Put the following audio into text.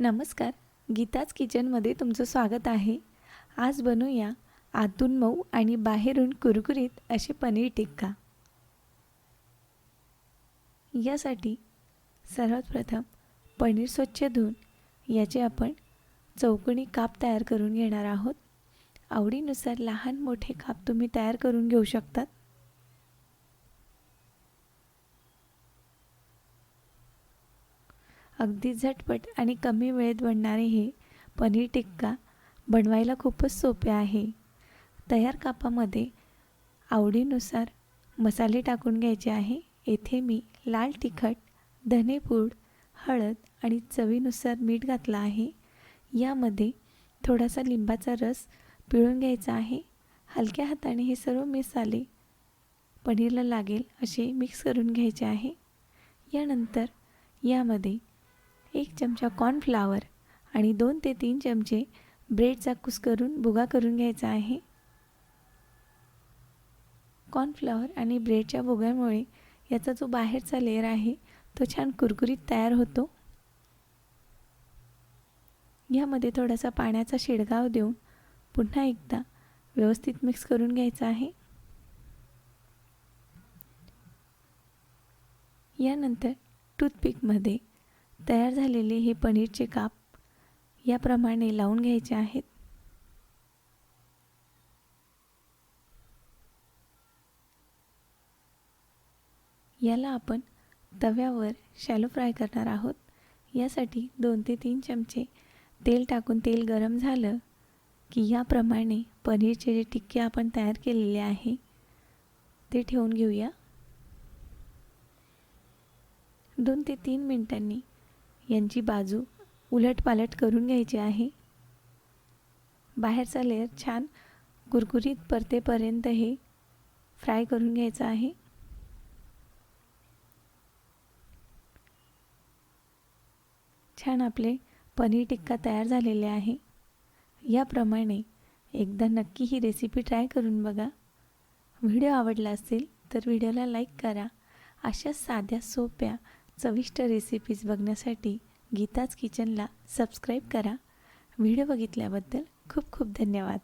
नमस्कार. गीताज किचनमध्ये तुमचं स्वागत आहे. आज बनवूया आतून मऊ आणि बाहेरून कुरकुरीत असे पनीर टिक्का. यासाठी सर्वात प्रथम पनीर स्वच्छ धुवून याचे आपण चौकणी काप तयार करून घेणार आहोत. आवडीनुसार लहान मोठे काप तुम्ही तयार करून घेऊ शकतात. अगदी झटपट आणि कमी वेळेत बनणारे हे पनीर टिक्का बनवायला खूपच सोपे आहे. तयार कापामध्ये आवडीनुसार मसाले टाकून घ्यायचे आहे. येथे मी लाल तिखट धनेपूड हळद आणि चवीनुसार मीठ घातलं आहे. यामध्ये थोडासा लिंबाचा रस पिळून घ्यायचा आहे. हलक्या हाताने हे सर्व मसाले पनीरला लागेल असे मिक्स करून घ्यायचे आहे. यानंतर यामध्ये एक चमचा कॉर्नफ्लावर आणि दोन ते तीन चमचे ब्रेडचा कुस करून भुगा करून घ्यायचा आहे. कॉर्नफ्लॉवर आणि ब्रेडच्या भुग्यामुळे याचा जो बाहेरचा लेअर आहे तो छान कुरकुरीत तयार होतो. यामध्ये थोडासा पाण्याचा शिडगाव देऊन पुन्हा एकदा व्यवस्थित मिक्स करून घ्यायचा आहे. यानंतर टूथपिकमध्ये तयार झालेले हे पनीरचे काप याप्रमाणे लावून घ्यायचे आहेत. याला आपण तव्यावर शॅलो फ्राय करणार आहोत. यासाठी दोन ते तीन चमचे तेल टाकून तेल गरम झालं की याप्रमाणे पनीरचे जे टिक्के आपण तयार केलेले आहे ते ठेवून घेऊया. दोन ते तीन मिनटांनी यांची बाजू उलटपालट करून घ्यायची आहे. बाहेरचा लेअर छान कुरकुरीत परतेपर्यंत हे फ्राय करून घ्यायचं आहे. छान आपले पनीर टिक्का तयार झालेले आहे. याप्रमाणे एकदा नक्की ही रेसिपी ट्राय करून बघा. व्हिडिओ आवडला असेल तर व्हिडिओला लाईक करा. अशा साध्या सोप्या चविष्ट रेसिपीज बघण्यासाठी गीताज किचनला सबस्क्राईब करा. व्हिडिओ बघितल्याबद्दल खूप खूप धन्यवाद.